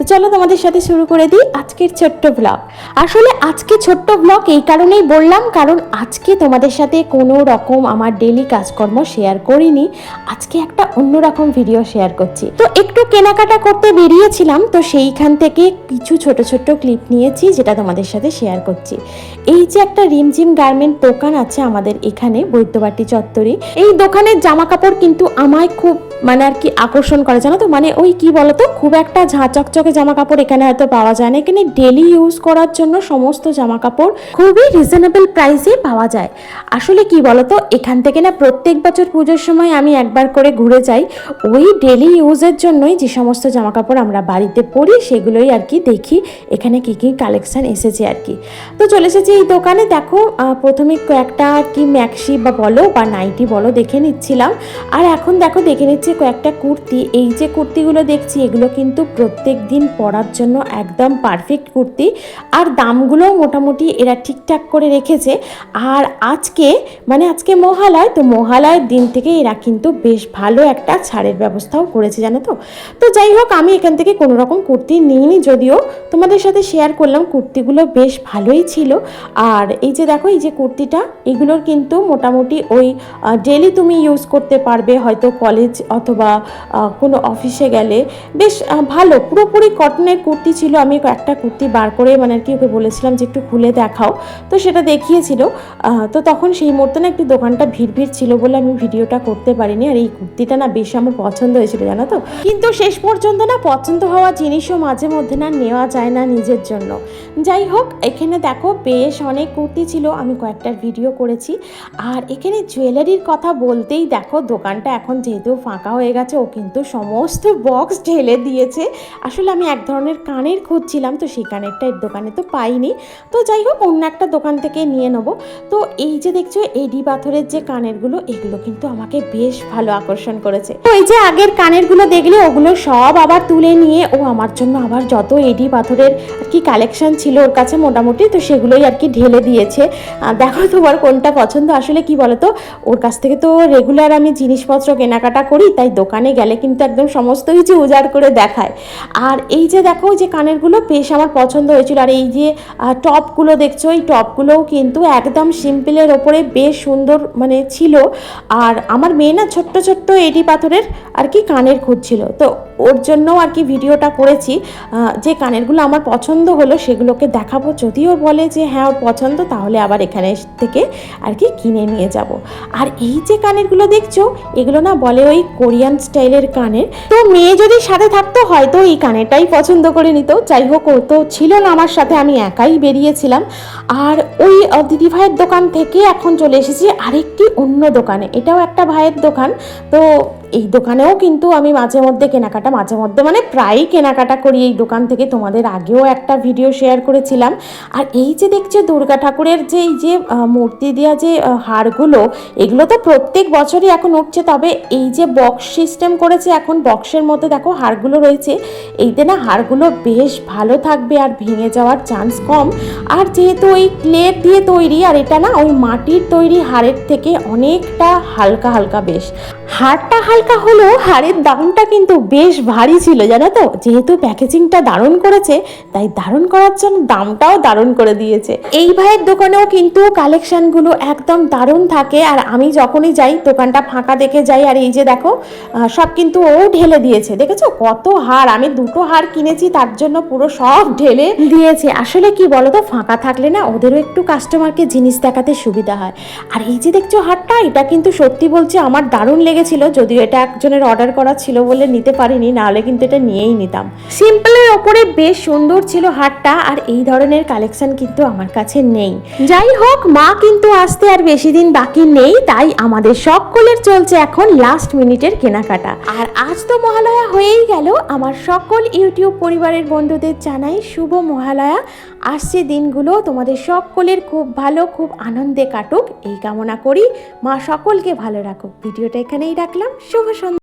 তো চলো তোমাদের সাথে শুরু করে দিই আজকের ছোট্ট ব্লগ আসলে আজকে ছোট্ট ব্লগ এই কারণেই বললাম, কারণ আজকে তোমাদের সাথে কোনো রকম আমার ডেলি কাজকর্ম শেয়ার করিনি, আজকে একটা অন্যরকম ভিডিও শেয়ার করছি। তো একটু কেনাকাটা করতে বেরিয়েছিলাম, তো সেইখান থেকে কিছু ছোট ছোট ক্লিপ নিয়েছি, যেটা তোমাদের সাথে শেয়ার করছি। এই যে একটা রিমঝিম গার্মেন্ট দোকান আছে আমাদের এখানে, বৈদ্যবাটি চত্বরে, এই দোকানের জামা কাপড় কিন্তু আমায় খুব মানে আর কি আকর্ষণ করে, জানো তো? মানে ওই কি বলতো? খুব একটা ঝাঁ চকচকে জামা কাপড় এখানে হয়তো পাওয়া যায় না। এখানে ডেলি ইউজ করার জন্য সমস্ত জামা কাপড় খুবই রিজনেবল প্রাইসে পাওয়া যায়। আসলে কি বলতো? এখান থেকে না প্রত্যেক বছর পুজোর সময় আমি একবার করে ঘুরে যাই। ওই ডেলি ইউজের জন্যই যে সমস্ত জামা কাপড় আমরা বাড়িতে পরি, সেগুলোই আর কি দেখি। এখানে কী কী কালেকশান এসেছে আর কি। তো চলে এসেছি এই দোকানে। দেখো প্রথমে কয়েকটা আর কি ম্যাক্সি বা বলো বা নাইটি বলো দেখে নিচ্ছিলাম। আর এখন দেখো দেখে নিচ্ছি কয়েকটা কুর্তি, এই যে কুর্তিগুলো দেখছি, এগুলো কিন্তু প্রত্যেক দিন পরার জন্য একদম পারফেক্ট কুর্তি। আর দামগুলোও মোটামুটি এরা ঠিকঠাক করে রেখেছে। আর আজকে মানে আজকে মহালয়, তো মহালয়ের দিন থেকে এরা কিন্তু বেশ ভালো একটা ছাড়ের ব্যবস্থাও করেছে, জানো তো? তো যাই হোক, আমি এখান থেকে কোনো রকম কুর্তি নিইনি যদিও। তোমাদের সাথে শেয়ার করলাম, কুর্তিগুলো বেশ ভালোই ছিল। আর এই যে দেখো, এই যে কুর্তিটা, এগুলোর কিন্তু মোটামুটি ওই ডেলি তুমি ইউজ করতে পারবে, হয়তো কলেজ অথবা কোনো অফিসে গেলে বেশ ভালো। পুরোপুরি কটনের কুর্তি ছিল। আমি একটা কুর্তি বার করে মানে আর কি ওকে বলেছিলাম যে একটু খুলে দেখাও। তো সেটা দেখিয়েছিল। তো তখন সেই মুহূর্তে না একটু দোকানটা ভিড় ভিড় ছিল বলে আমি ভিডিওটা করতে পারিনি। আর এই কুর্তিটা না বেশ আমার পছন্দ হয়েছিল, জানো তো? কিন্তু শেষ পর্যন্ত না পছন্দ হওয়া জিনিসও মাঝে মধ্যে না নেওয়া যায় না নিজের জন্য। যাই হোক, এখানে দেখো বেশ অনেক কুর্তি ছিল। আমি কয়েকটার ভিডিও করেছি। আর এখানে জুয়েলারির কথা বলতেই দেখো, দোকানটা এখন যেহেতু ফাঁকা হয়ে গেছে, ও কিন্তু সমস্ত বক্স ঢেলে দিয়েছে। আসলে আমি এক ধরনের কানের খুঁজছিলাম তো সেই কানেরটা এর দোকানে তো পাইনি। তো যাই হোক, অন্য একটা দোকান থেকে নিয়ে নেব। তো এই যে দেখছ, এডি পাথরের যে কানেরগুলো, এগুলো কিন্তু আমাকে বেশ ভালো আকর্ষণ করেছে। তো এই যে আগের কানেরগুলো দেখলে, ওগুলো সব আবার তুলে নিয়ে, ও আমার জন্য আবার যত এডি পাথরের আর কি কালেকশন ছিল ওর কাছে মোটামুটি, তো সেগুলোই আর কি ঢেলে দিয়েছে। দেখো তোমার কোনটা পছন্দ। আসলে কি বলতো, ওর কাছ থেকে তো রেগুলার আমি জিনিসপত্র কেনাকাটা করি তাই দোকানে গেলে কিন্তু একদম সমস্ত কিছু উজাড় করে দেখায়। আর এই যে দেখো, যে কানেরগুলো বেশ আমার পছন্দ হয়েছিল। আর এই যে টপগুলো দেখছ, এই টপগুলোও কিন্তু একদম সিম্পলের ওপরে বেশ সুন্দর মানে ছিল। আর আমার মেয়ে না ছোট্ট ছোট্ট এডি পাথরের আর কি কানের খুঁজছিল তো ওর জন্যও আর কি ভিডিওটা করেছি। যে কানেরগুলো আমার পছন্দ হলো সেগুলোকে দেখাবো। যদিও বলে যে হ্যাঁ ওর পছন্দ, তাহলে আবার এখানে থেকে আর কি কিনে নিয়ে যাব। আর এই যে কানেরগুলো দেখছ, এগুলো না বলে ওই কোরিয়ান স্টাইলের কানের। তো মেয়ে যদি সাথে থাকতো, হয়তো এই কানেরটাই পছন্দ করে নিত। যাই হোক ও তো ছিল না আমার সাথে, আমি একাই বেরিয়েছিলাম। আর ওই দিদি ভাইয়ের দোকান থেকে এখন চলে এসেছি আরেকটি অন্য দোকানে। এটাও একটা ভাইয়ের দোকান। তো এই দোকানেও কিন্তু আমি মাঝে মধ্যে কেনাকাটা, মাঝে মধ্যে মানে প্রায়ই কেনাকাটা করি এই দোকান থেকে। তোমাদের আগেও একটা ভিডিও শেয়ার করেছিলাম। আর এই যে দেখছ দুর্গা ঠাকুরের যে, এই যে মূর্তি দেওয়া যে হারগুলো, এগুলো তো প্রত্যেক বছরই এখন উঠছে। তবে এই যে বক্স সিস্টেম করেছে। এখন বক্সের মধ্যে দেখো হারগুলো রয়েছে। এইতে না হারগুলো বেশ ভালো থাকবে আর ভেঙে যাওয়ার চান্স কম। আর যেহেতু ওই ক্লের দিয়ে তৈরি আর এটা না ওই মাটির তৈরি হাড়ের থেকে অনেকটা হালকা হালকা বেশ। হাড়টা হালকা হলেও হাড়ের দামটা কিন্তু বেশ ভারী ছিল, জানো তো? যেহেতু প্যাকেজিংটা দারুণ করেছে, তাই দারুণ করার জন্য দামটাও দারুণ করে দিয়েছে। এই ভাইয়ের দোকানেও কিন্তু কালেকশনগুলো একদম দারুণ থাকে। আর আমি যখনই যাই, দোকানটা ফাঁকা দেখে যাই। আর এই যে দেখো সব কিন্তু ও ঢেলে দিয়েছে, দেখেছ? কত হার, আমি দুটো হার কিনেছি, তার জন্য পুরো সব ঢেলে দিয়েছে। আসলে কি বলতো, ফাঁকা থাকলে না ওদেরও একটু কাস্টমারকে জিনিস দেখাতে সুবিধা হয়। আর এই যে দেখছ হারটা, এটা কিন্তু সত্যি বলছি আমার দারুণ লেগেছিল, যদিও এটা একজনের অর্ডার করা ছিল বলে নিতে পারিনি, নাহলে কিন্তু এটা নিয়েই নিতাম। সিম্পলের ওপরে বেশ সুন্দর ছিল হারটা, আর এই ধরনের কালেকশন কিন্তু আমার কাছে নেই। যাই হোক, মা কিন্তু আসতে আর বেশি দিন বাকি নেই, তাই আমাদের সকলের চলছে এখন লাস্ট মিনিটের কেনাকাটা। আর আজ তো মহালয়া হয়েই গেল। আমার সকল ইউটিউব পরিবারের বন্ধুদের জানাই শুভ মহালয়া। আসছে দিনগুলো তোমাদের সকলের খুব ভালো, খুব আনন্দে কাটুক। এই কামনা করি। মা সকলকে ভালো রাখুক। ভিডিওটা এখানেই রাখলাম। শুভ সন্ধ্যা।